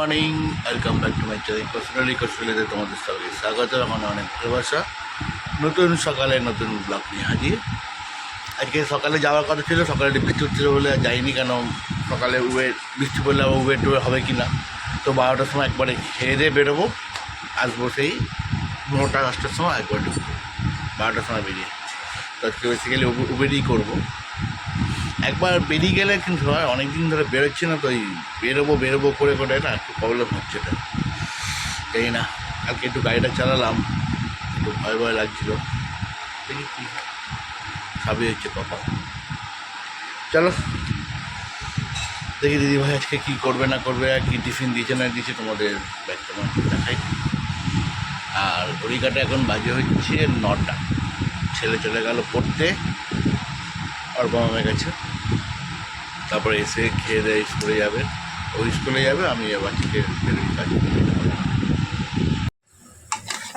Morning welcome back to my channel personally কৌশলীতে তোমাদের সবাইকে স্বাগত। আমার অনেক ভালোবাসা নতুন সকালে নতুন ব্লগ নিয়ে হাজির। আজকে সকালে যাওয়ার কথা ছিল, সকালে বৃষ্টি হচ্ছিল বলে যাইনি কেন? সকালে উবের বৃষ্টি পড়লে আবার উবের টুবের হবে কি না তো বারোটার সময় একবারে খেয়ে দিয়ে বেরোবো। আসব সেই নটা, দশটার সময় একবার ঢুকবো। বারোটার সময় বেরিয়ে। তো আজকে বেসিক্যালি উবেরই করব। একবার বেরিয়ে গেলে কিন্তু হয় অনেক দিন ধরে বেরোচ্ছি না, তো এই বেরোবো বেরোবো করে করে না, একটু প্রবলেম হচ্ছে এটা। জানি না, কালকে একটু গাড়িটা চালালাম, একটু ভয় ভয় লাগছিল। দেখি কি হচ্ছে কপাল চলো। দেখি দিদি ভাই আজকে কী করবে না করবে, আর কী টিফিন দিয়েছে না দিয়েছে তোমাদের ব্যাগটা দেখাই। আর ঘড়ি কাটা এখন বাজে হচ্ছে নটা। ছেলে চলে গেল পড়তে, আর বাবা গেছে। তারপরে এসে খেয়ে দেয় স্কুলে যাবে। ও স্কুলে যাবে, আমি থেকে কাজ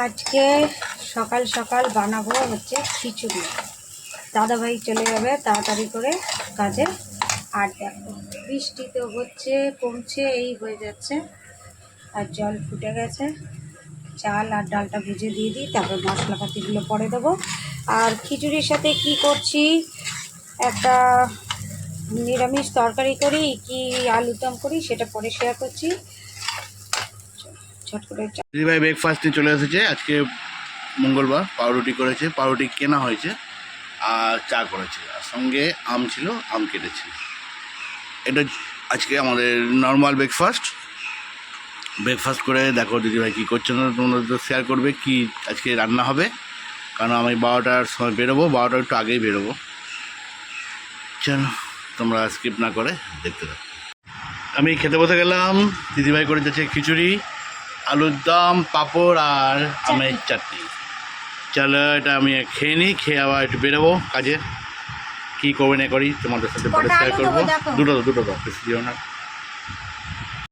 আজকে সকাল সকাল বানাবো হচ্ছে খিচুড়ি। দাদাভাই চলে যাবে তাড়াতাড়ি করে কাজে আর দেখো বৃষ্টি তো হচ্ছে, কমছে, এই হয়ে যাচ্ছে। আর জল ফুটে গেছে। চাল আর ডালটা ভেজে দিয়ে দিই, তারপর মশলাপাতিগুলো পরে দেবো। আর খিচুড়ির সাথে কি করছি? একটা নিরামিষ তরকারি করি, কি আলুর দম করি, সেটা পরে শেয়ার করছি। দিদি ভাই ব্রেকফাস্টে চলে এসেছে। আজকে মঙ্গলবার পাউরুটি করেছে। পাউরুটি কেনা হয়েছে আর চা করেছে। আর সঙ্গে আম ছিল, আম কেটেছে। এটা আজকে আমাদের নর্মাল ব্রেকফাস্ট ব্রেকফাস্ট করে দেখো দিদিভাই কী করছে না তোমাদের তো শেয়ার করবে কি আজকে রান্না হবে। কারণ আমি বারোটার সময় বেরোবো বারোটার একটু আগেই বেরোবো। চলো। তোমরা স্কিপ না করে দেখতে থাকো। আমি খেতে বসে গেলাম দিদিভাই করে যাচ্ছে খিচুড়ি আলুর দম পাঁপড় আর আমের চাটনি। চলো এটা আমি খেয়ে নিই খেয়ে আবার একটু বেরোবো কাজে। কী করবে না করি তোমাদের সাথে পরে শেয়ার করব। দুটো দুটো দাও বেশি দিও না।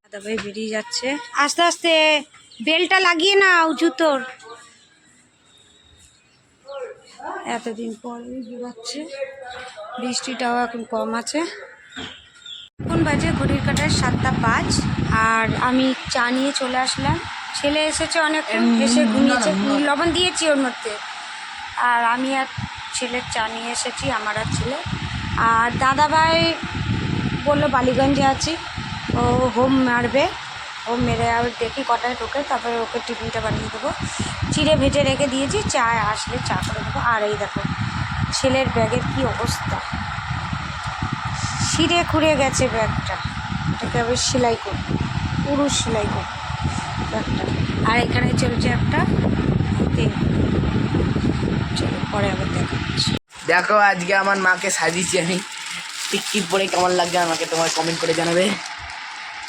দাদাভাই বেরিয়ে যাচ্ছে। আস্তে আস্তে বেলটা লাগিয়ে নাও জুতোর। এতদিন পর বেরোচ্ছে। বৃষ্টিটাও এখন কম আছে। কোন বাজে ঘড়ির কাটায় সাতটা পাঁচ আর আমি চা নিয়ে চলে আসলাম। ছেলে এসেছে অনেক এসে ঘুমিয়েছে। লবণ দিয়েছি ওর মধ্যে। আর আমি আর ছেলের চা নিয়ে এসেছি আমার আর ছেলে। আর দাদাভাই বলল বালিগঞ্জে আছি। ও হোম মারবে। হোম মেরে আবার দেখি কটায় ঢোকে, তারপরে ওকে টিফিনটা বানিয়ে দেবো। চিড়ে ভেজে রেখে দিয়েছি চা আসলে চা করে দেবো। আর এই দেখো, ছেলের ব্যাগের কি অবস্থা। ছিঁড়ে খুঁড়ে গেছে ব্যাগটা। এটাকে আবার সেলাই করব পুরো সেলাই করব ব্যাগটা। আর এখানে চলছে একটা চলো পরে আবার দেখাচ্ছি। দেখো, আজকে আমার মাকে সাজিয়েছি আমি। টিকটিক পরে কেমন লাগছে আমাকে তোমার কমেন্ট করে জানাবে।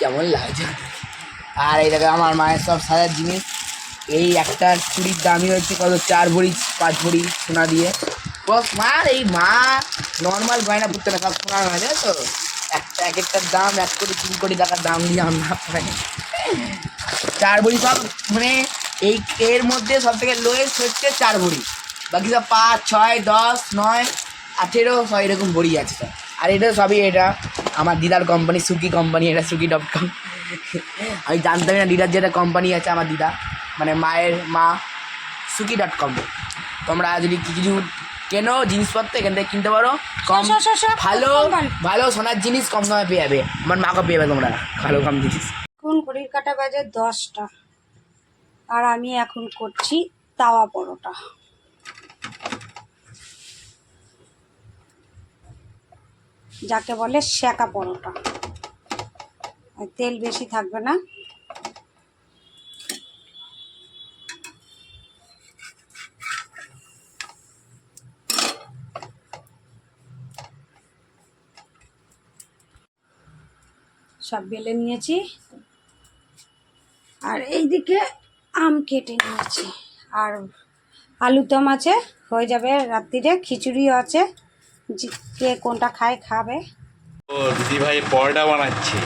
কেমন লাগছে? আর এই দেখো, আমার মায়ের সব সাজার জিনিস। এই একটা চুড়ির দামই হচ্ছে কত? চার ভরি, পাঁচ ভরি সোনা দিয়ে। বস, মার এই মা নর্মাল গয়না পড়তে না, সব সোনার হয় জানো তো? একটা এক একটার দাম, এক কোটি, তিন কোটি টাকার দাম দিয়ে আমরা পাই চার ভরি সব মানে এই এর মধ্যে সব থেকে লোয়েস্ট হচ্ছে চার ভরি। বাকি সব পাঁচ, ছয়, দশ, নয়, আঠেরো ছয় এরকম ভরি আছে আর এটা সবই এটা, আমার দিদার কোম্পানি সুকি কোম্পানি এটা সুকি ডট কম আমি জানতামই না দিদার যেটা কোম্পানি আছে আমার দিদা। মানে মায়ের মা সুকি ডট কম তোমরা যদি কিছু কেনো জিনিসপত্র এখান থেকে কিনতে পারো। কম ভালো ভালো সোনার জিনিস কম দামে পেয়ে যাবে। আমার মাকে পেয়ে যাবে তোমরা ভালো কম জিনিস। এখন ঘড়ির কাটা বাজে দশটা? আর আমি এখন করছি তাওয়া পরোটা। যাকে বলে শ্যাকা পরোটা। তেল বেশি থাকবে না। সব বেলে নিয়েছি। আর এইদিকে আম কেটে নিয়েছি। আর আলুর দম আছে, হয়ে যাবে রাত্রিরে, খিচুড়িও আছে। কে কোনটা খায়, খাবে। দিদিভাই পরোটা বানাচ্ছে।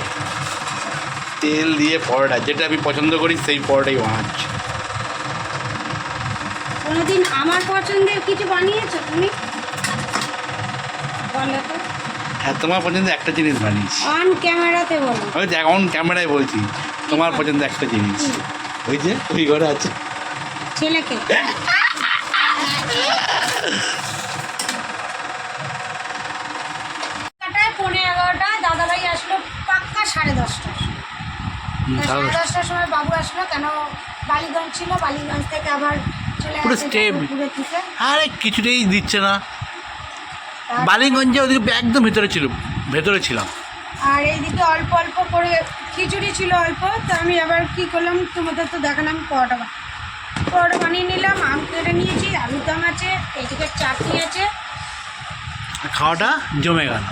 তেল দিয়ে পরোটা যেটা আমি পছন্দ করি সেই পরোটাই বানাচ্ছে। কোনোদিন আমার পছন্দের কিছু বানিয়েছো তুমি? বলো তো হ্যাঁ তোমার পছন্দ একটা জিনিস বানিয়েছি। অন ক্যামেরাতে বলো। ওই যে এখন ক্যামেরায় বলছি তোমার পছন্দ একটা জিনিস। ওই যে ওই ঘরে আছে। ছেলেকে। সাড়ে দশটার সময় বাবু আসলো কেন বালিগঞ্জ ছিল বালিগঞ্জ থেকে আবার চলে পুরো। পুকুরের আরে কিছুতেই দিচ্ছে না। বালিগঞ্জে ওদিকে একদম ভেতরে ছিল ভেতরে ছিলাম। আর এইদিকে অল্প অল্প করে খিচুড়ি ছিল অল্প তো আমি আবার কি করলাম তোমাদের তো দেখালাম পরোটা পরোটা বানিয়ে নিলাম আম কেটে নিয়েছি আলুর দাম আছে এইদিকে চাটনি আছে। খাওয়াটা জমে গেল।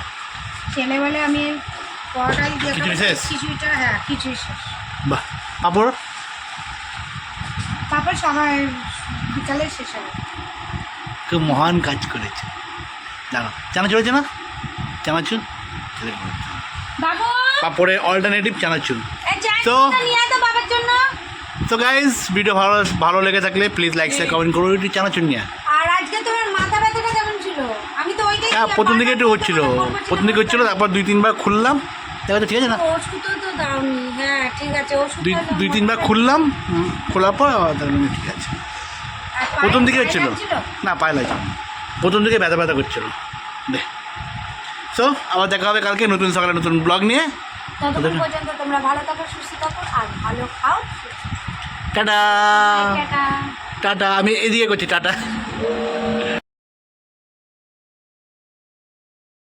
ছেলে বলে আমি পরোটাই দিয়ে খিচুড়ি শেষ? খিচুড়িটা হ্যাঁ খিচুড়ি শেষ। বাহ পাপড় তারপর সবাই বিকালে শেষ হবে। খুব মহান কাজ করেছে। জানো জানা চলেছে না? চানাচুর পাপড়ের অল্টারনেটিভ চানাচুর তো- তো গাইজ ভিডিও ভালো ভালো লেগে থাকলে প্লিজ লাইক শেয়ার কমেন্ট করো একটু চানাচুর নিয়ে। আর আজকে তোমার মাথা ব্যথাটা কেমন ছিল? আমি তো ওইটাই হ্যাঁ প্রথম দিকে একটু হচ্ছিল। প্রথম দিকে হচ্ছিল তারপর দুই তিনবার খুললাম। দেখা যাচ্ছে ঠিক আছে না? ওষুধও তো দাওনি। হ্যাঁ ঠিক আছে ওষুধ দুই দুই তিনবার খুললাম খোলার পর আবার দেখলাম ঠিক আছে। প্রথম দিকে হচ্ছিল। না পায়ে লাগছিল প্রথম দিকে ব্যথা ব্যথা করছিল। দে। তো আবার দেখা হবে কালকে নতুন সকালে নতুন ব্লগ নিয়ে। ততক্ষণ পর্যন্ত তোমরা ভালো থাকো সুস্থ থাকো আর ভালো খাও টাটা। টাটা। টাটা আমি এদিকে করছি টাটা।